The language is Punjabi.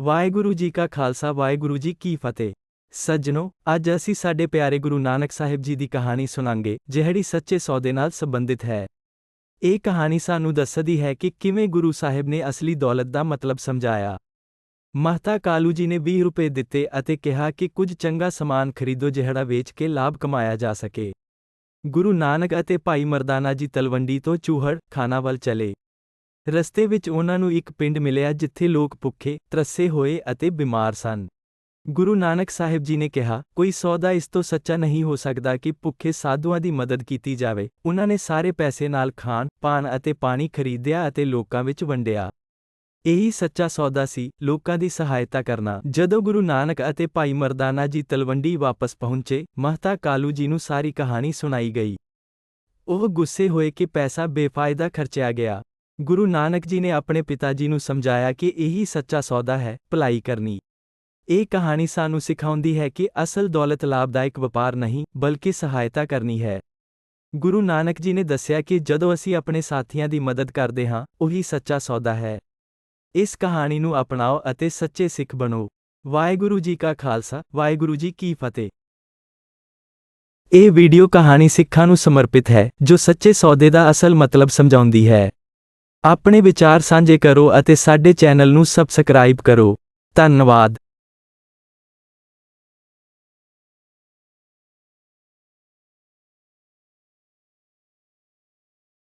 ਵਾਹਿਗੁਰੂ ਜੀ ਕਾ ਖਾਲਸਾ, ਵਾਹਿਗੁਰੂ ਜੀ ਕੀ ਫਤਿਹ। ਸੱਜਣੋ, ਅੱਜ ਅਸੀਂ ਸਾਡੇ ਪਿਆਰੇ ਗੁਰੂ ਨਾਨਕ ਸਾਹਿਬ ਜੀ ਦੀ ਕਹਾਣੀ ਸੁਣਾਂਗੇ, ਜਿਹੜੀ ਸੱਚੇ ਸੌਦੇ ਨਾਲ ਸੰਬੰਧਿਤ ਹੈ। ਇਹ ਕਹਾਣੀ ਸਾਨੂੰ ਦੱਸਦੀ ਹੈ ਕਿ ਕਿਵੇਂ ਗੁਰੂ ਸਾਹਿਬ ਨੇ ਅਸਲੀ ਦੌਲਤ ਦਾ ਮਤਲਬ ਸਮਝਾਇਆ। ਮਹਤਾ ਕਾਲੂ ਜੀ ਨੇ 20 ਰੁਪਏ ਦਿੱਤੇ ਅਤੇ ਕਿਹਾ ਕਿ ਕੁਝ ਚੰਗਾ ਸਮਾਨ ਖਰੀਦੋ ਜਿਹੜਾ ਵੇਚ ਕੇ ਲਾਭ ਕਮਾਇਆ ਜਾ ਸਕੇ। ਗੁਰੂ ਨਾਨਕ ਅਤੇ ਭਾਈ ਮਰਦਾਨਾ ਜੀ ਤਲਵੰਡੀ ਤੋਂ ਚੂਹੜ ਖਾਨਾ ਵੱਲ ਚਲੇ। ਰਸਤੇ ਵਿੱਚ ਉਹਨਾਂ ਨੂੰ ਇੱਕ ਪਿੰਡ ਮਿਲਿਆ ਜਿੱਥੇ ਲੋਕ ਭੁੱਖੇ, ਤਰਸੇ ਹੋਏ ਅਤੇ ਬਿਮਾਰ ਸਨ। ਗੁਰੂ ਨਾਨਕ ਸਾਹਿਬ ਜੀ ਨੇ ਕਿਹਾ, ਕੋਈ ਸੌਦਾ ਇਸ ਤੋਂ ਸੱਚਾ ਨਹੀਂ ਹੋ ਸਕਦਾ ਕਿ ਭੁੱਖੇ ਸਾਧੂਆਂ ਦੀ ਮਦਦ ਕੀਤੀ ਜਾਵੇ। ਉਹਨਾਂ ਨੇ ਸਾਰੇ ਪੈਸੇ ਨਾਲ ਖਾਣ ਪਾਣ ਅਤੇ ਪਾਣੀ ਖਰੀਦਿਆ ਅਤੇ ਲੋਕਾਂ ਵਿੱਚ ਵੰਡਿਆ। ਇਹੀ ਸੱਚਾ ਸੌਦਾ ਸੀ, ਲੋਕਾਂ ਦੀ ਸਹਾਇਤਾ ਕਰਨਾ। ਜਦੋਂ ਗੁਰੂ ਨਾਨਕ ਅਤੇ ਭਾਈ ਮਰਦਾਨਾ ਜੀ ਤਲਵੰਡੀ ਵਾਪਸ ਪਹੁੰਚੇ, ਮਹਤਾ ਕਾਲੂ ਜੀ ਨੂੰ ਸਾਰੀ ਕਹਾਣੀ ਸੁਣਾਈ ਗਈ। ਉਹ ਗੁੱਸੇ ਹੋਏ ਕਿ ਪੈਸਾ ਬੇਫਾਇਦਾ ਖਰਚਿਆ ਗਿਆ। ਗੁਰੂ ਨਾਨਕ ਜੀ ਨੇ ਆਪਣੇ ਪਿਤਾ ਜੀ ਨੂੰ ਸਮਝਾਇਆ ਕਿ ਇਹੀ ਸੱਚਾ ਸੌਦਾ ਹੈ, ਭਲਾਈ ਕਰਨੀ। ਇਹ ਕਹਾਣੀ ਸਾਨੂੰ ਸਿਖਾਉਂਦੀ ਹੈ ਕਿ ਅਸਲ ਦੌਲਤ ਲਾਭਦਾਇਕ ਵਪਾਰ ਨਹੀਂ, ਬਲਕਿ ਸਹਾਇਤਾ ਕਰਨੀ ਹੈ। ਗੁਰੂ ਨਾਨਕ ਜੀ ਨੇ ਦੱਸਿਆ ਕਿ ਜਦੋਂ ਅਸੀਂ ਆਪਣੇ ਸਾਥੀਆਂ ਦੀ ਮਦਦ ਕਰਦੇ ਹਾਂ, ਉਹੀ ਸੱਚਾ ਸੌਦਾ ਹੈ। ਇਸ ਕਹਾਣੀ ਨੂੰ ਅਪਣਾਓ ਅਤੇ ਸੱਚੇ ਸਿੱਖ ਬਣੋ। ਵਾਹਿਗੁਰੂ ਜੀ ਕਾ ਖਾਲਸਾ, ਵਾਹਿਗੁਰੂ ਜੀ ਕੀ ਫਤਿਹ। ਇਹ ਵੀਡੀਓ ਕਹਾਣੀ ਸਿੱਖਾਂ ਨੂੰ ਸਮਰਪਿਤ ਹੈ, ਜੋ ਸੱਚੇ ਸੌਦੇ ਦਾ ਅਸਲ ਮਤਲਬ ਸਮਝਾਉਂਦੀ ਹੈ। ਆਪਣੇ ਵਿਚਾਰ ਸਾਂਝੇ ਕਰੋ ਅਤੇ ਸਾਡੇ ਚੈਨਲ ਨੂੰ ਸਬਸਕ੍ਰਾਈਬ ਕਰੋ। ਧੰਨਵਾਦ।